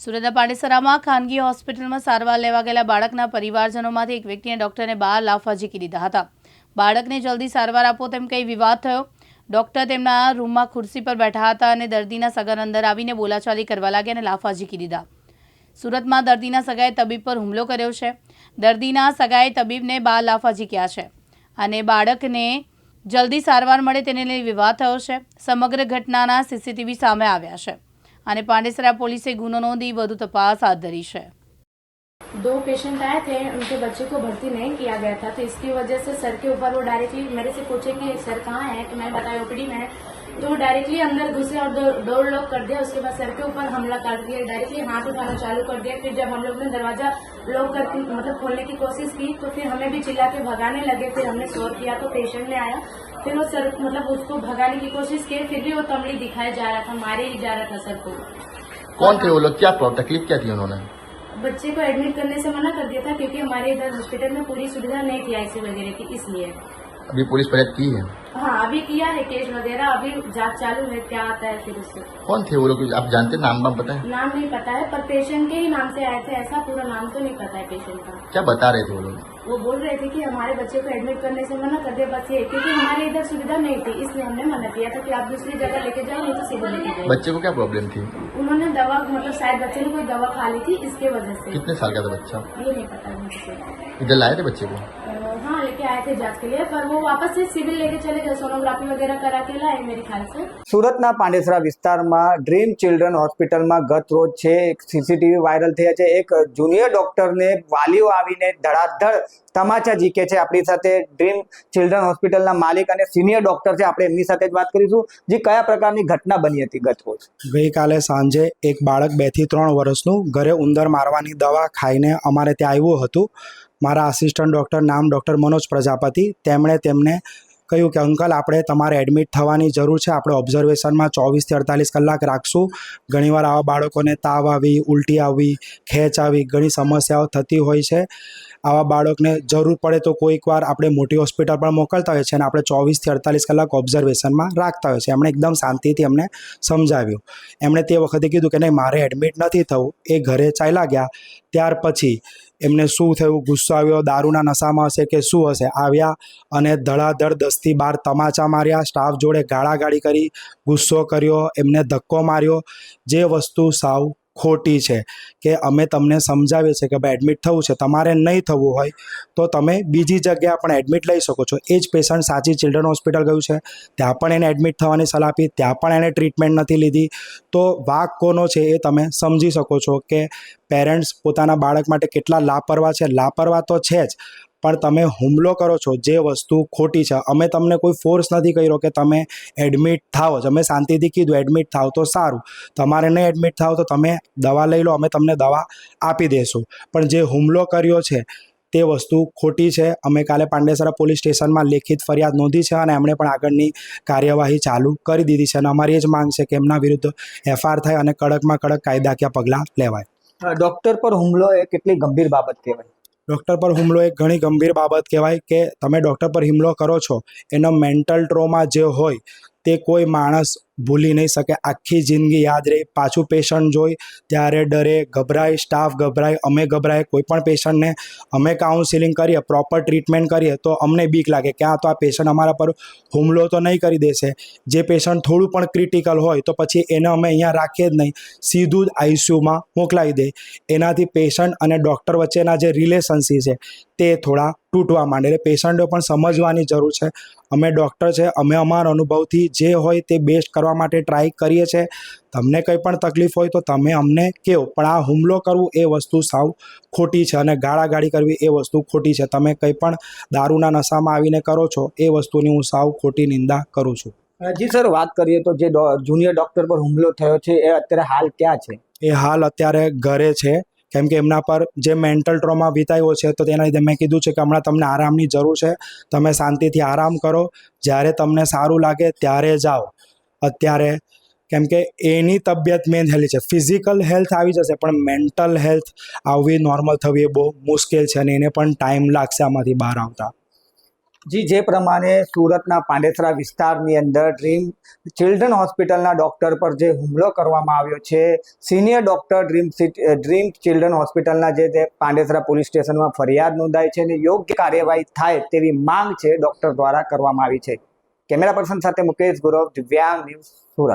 સુરતના પાંડેસરામાં ખાનગી હોસ્પિટલમાં સારવાર લેવા ગયેલા બાળકના પરિવારજનોમાંથી એક વ્યક્તિએ ડોક્ટરને બહાર લાફા ઝીકી દીધા હતા. બાળકને જલ્દી સારવાર આપો તેમ કંઈ વિવાદ થયો? ડોક્ટર તેમના રૂમમાં ખુરશી પર બેઠા હતા અને દર્દીના સગન અંદર આવીને બોલાચાલી કરવા લાગ્યા અને લાફા ઝીકી દીધા. સુરતમાં દર્દીના સગાએ તબીબ પર હુમલો કર્યો છે. દર્દીના સગાએ તબીબને બાર લાફા ઝીક્યા છે અને બાળકને જલ્દી સારવાર મળે તેને લઈ વિવાદ થયો છે. સમગ્ર ઘટનાના સીસીટીવી સામે આવ્યા છે. અને પાંડેસરા પોલીસે ગુનો નોંધી વધુ તપાસ હાથ ધરી છે. दो पेशेंट आए थे, उनके बच्चे को भर्ती नहीं किया गया था तो इसकी वजह से सर के ऊपर वो डायरेक्टली मेरे से पूछे कि सर कहाँ है? तो मैं बताया, ओपीडी में तो डायरेक्टली अंदर घुसे और डोर लॉक कर दिया, उसके बाद सर के ऊपर हमला कर दिया डायरेक्टली हाथ उठाना चालू कर दिया। फिर जब हम लोग ने दरवाज़ा लॉक कर मतलब खोलने की कोशिश की तो फिर हमें भी चिल्ला के भगाने लगे, फिर हमने शोर किया तो पेशेंट ने आया। फिर वो सर मतलब उसको भगाने की कोशिश की, फिर भी वो तमड़ी दिखाया जा रहा था, मारे ही जा रहा था सर को। कौन थे वो लोग? क्या तकलीफ़ क्या थी उन्होंने? बच्चे को एडमिट करने से मना कर दिया था क्योंकि हमारे इधर हॉस्पिटल में पूरी सुविधा नहीं थी आईसी वगैरह की इसलिए। अभी पुलिस फरियाद की है? हाँ अभी किया है केस वगैरह अभी जाँच चालू है क्या आता है फिर उससे। कौन थे वो लोग? आप जानते हैं नाम पता है? नाम नहीं पता है पर पेशेंट के ही नाम से आए थे ऐसा पूरा नाम तो नहीं पता है पेशेंट का। क्या बता रहे थे वो लोग? वो बोल रहे थे कि हमारे बच्चे को एडमिट करने से मना कर दिया बस ये क्योंकि हमारे इधर सुविधा नहीं थी इसलिए हमने मना किया था कि आप दूसरी जगह लेके जाओ नहीं तो लेके जाओ। बच्चे को क्या प्रॉब्लम थी? उन्होंने दवा मतलब शायद बच्चे ने कोई दवा खा ली थी इसके वजह से कितने साल का था बच्चा ये नहीं पता मुझे से। इधर लाए थे बच्चे को अ, हाँ लेके आए थे जांच के लिए पर वो वापस से सिविल लेके चले गए सोनोग्राफी वगैरह करा के लाए मेरे ख्याल से સુરતના પાંડેસરા વિસ્તારમાં ડ્રીમ ચિલ્ડ્રન હોસ્પિટલમાં ગત રોજ છે એક સીસીટીવી વાયરલ થયા છે એક જુનિયર ડોક્ટરને વાલીઓ આવીને ધડાધડ તમાચા જીકે છે આપણી સાથે ડ્રીમ ચિલ્ડ્રન હોસ્પિટલના માલિક અને સિનિયર ડોક્ટર છે આપણે એમની સાથે જ વાત કરીશું જે કયા પ્રકારની ઘટના બની હતી ગત રોજ ગઈકાલે સાંજે એક બાળક બેથી ત્રણ વર્ષનું ઘરે ઉંદર મારવાની દવા ખાઈને અમારે ત્યાં આવ્યું હતું મારા આસિસ્ટન્ટ ડૉક્ટર નામ ડૉક્ટર મનોજ પ્રજાપતિ. તેમણે તેમને કહ્યું કે, અંકલ, આપણે તમારે એડમિટ થવાની જરૂર છે. આપણે ઓબ્ઝર્વેશનમાં ચોવીસથી અડતાલીસ કલાક રાખશું. ઘણીવાર આવા બાળકોને તાવ આવી, ઉલટી આવી, ખેંચ આવી, ઘણી સમસ્યાઓ થતી હોય છે. આવા બાળકને જરૂર પડે તો કોઈક વાર આપણે મોટી હોસ્પિટલ પણ મોકલતા હોય છે અને આપણે ચોવીસથી અડતાલીસ કલાક ઓબ્ઝર્વેશનમાં રાખતા હોય છે એમણે એકદમ શાંતિથી અમને સમજાવ્યું. એમણે તે વખતે કીધું કે, નહીં, મારે એડમિટ નથી થવું. એ ઘરે ચાલ્યા ગયા. ત્યાર પછી એમને શું થયું? ગુસ્સો આવ્યો, દારૂના નશામાં હશે કે શું હશે? આવ્યા અને ધડાધડ દસથી બાર તમાચા માર્યા, સ્ટાફ જોડે ગાળાગાળી કરી, ગુસ્સો કર્યો, એમને ધક્કો માર્યો. જે વસ્તુ સાવ ખોટી છે કે અમે તમને સમજાવીએ છીએ કે ભાઈ એડમિટ થવું છે, તમારે નહીં થવું હોય તો તમે બીજી જગ્યાએ પણ એડમિટ લઈ શકો છો. એ જ પેશન્ટ સાચી ચિલ્ડ્રન હોસ્પિટલ ગયું છે, ત્યાં પણ એને એડમિટ થવાની સલાહ આપી, ત્યાં પણ એને ટ્રીટમેન્ટ નથી લીધી. તો વાક કોનો છે એ તમે સમજી શકો છો કે પેરેન્ટ્સ પોતાના બાળક માટે કેટલા લાપરવા છે. લાપરવા તો છે જ પણ તમે હુમલો કરો છો જે વસ્તુ ખોટી છે. અમે તમને કોઈ ફોર્સ નથી કર્યો કે તમે એડમિટ થાઓ જ. અમે શાંતિથી કીધું એડમિટ થાવ તો સારું. તમારે નહીં એડમિટ થાવ તો તમે દવા લઈ લો, અમે તમને દવા આપી દઈશું પણ જે હુમલો કર્યો છે, તે વસ્તુ ખોટી છે. અમે કાલે પાંડેસરા પોલીસ સ્ટેશનમાં લેખિત ફરિયાદ નોંધી છે અને એમણે પણ આગળની કાર્યવાહી ચાલુ કરી દીધી છે અને અમારી એ જ માંગ છે કે એમના વિરુદ્ધ એફઆર થાય અને કડકમાં કડક કાયદાકીય પગલાં લેવાય. ડોક્ટર પર હુમલો એ કેટલી ગંભીર બાબત કહેવાય? ડૉક્ટર પર હુમલો એક ઘણી ગંભીર બાબત કહેવાય કે તમે ડૉક્ટર પર હુમલો કરો છો. એનો મેન્ટલ ટ્રોમા જે હોય તે કોઈ માણસ ભૂલી નહીં શકે. આખી જિંદગી યાદ રહે. પાછું પેશન્ટ જોઈ, ત્યારે ડરે, ગભરાય સ્ટાફ ગભરાય, અમે ગભરાય, કોઈ પણ પેશન્ટને અમે કાઉન્સિલિંગ કરીએ પ્રોપર ટ્રીટમેન્ટ કરીએ, તો અમને બીક લાગે કે આ તો આ પેશન્ટ અમારા પર હુમલો તો નહીં કરી દેશે. જે પેશન્ટ થોડું પણ ક્રિટિકલ હોય, તો પછી એને અમે અહીંયા રાખીએ જ નહીં. સીધું જ આઈસીયુમાં મોકલાવી દે. એનાથી પેશન્ટ અને ડૉક્ટર વચ્ચેના જે રિલેશનશીપ છે, તે થોડા તૂટવા માંડે. એટલે પેશન્ટો પણ સમજવાની જરૂર છે. અમે ડૉક્ટર છે અમે અમારા અનુભવથી જે હોય તે બેસ્ટ કરવા માટે ટ્રાય કરીએ છીએ તમને કંઈ પણ તકલીફ હોય તો તમે અમને કહો. પણ આ હુમલો કરવું એ વસ્તુ સાવ ખોટી છે અને ગાળાગાળી કરવી એ વસ્તુ ખોટી છે. તમે કંઈ પણ દારૂના નશામાં આવીને કરો છો એ વસ્તુની હું સાવ ખોટી નિંદા કરું છું. જી સર વાત કરીએ તો જે જુનિયર ડૉક્ટર પર હુમલો થયો છે એ અત્યારે હાલ ક્યાં છે? એ હાલ અત્યારે ઘરે છે. કેમ કે એમના પર જે મેન્ટલ ટ્રોમા વિતાયો છે, તો તેના લીધે મેં કીધું છે કે હમણાં તમને આરામની જરૂર છે. તમે શાંતિથી આરામ કરો. જ્યારે તમને સારું લાગે ત્યારે જાઓ. અત્યારે કેમ કે એની તબિયત મેન હેલી છે. ફિઝિકલ હેલ્થ આવી જશે, પણ મેન્ટલ હેલ્થ આવવી નોર્મલ થવી એ બહુ મુશ્કેલ છે અને એને પણ ટાઈમ લાગશે આમાંથી બહાર આવતા. જી, જે પ્રમાણે સુરતના પાંડેસરા વિસ્તારની અંદર ડ્રીમ ચિલ્ડ્રન હોસ્પિટલના ડૉક્ટર પર જે હુમલો કરવામાં આવ્યો છે, senior doctor dream dream children હોસ્પિટલના જે પાંડેસરા પોલીસ સ્ટેશનમાં ફરિયાદ નોંધાઈ છે અને યોગ્ય કાર્યવાહી થાય તેવી માંગ છે ડૉક્ટર દ્વારા કરવામાં આવી છે. કેમેરા પર્સન સાથે મુકેશ ગુરવ, દિવ્યાંગ ન્યૂઝ સુરત.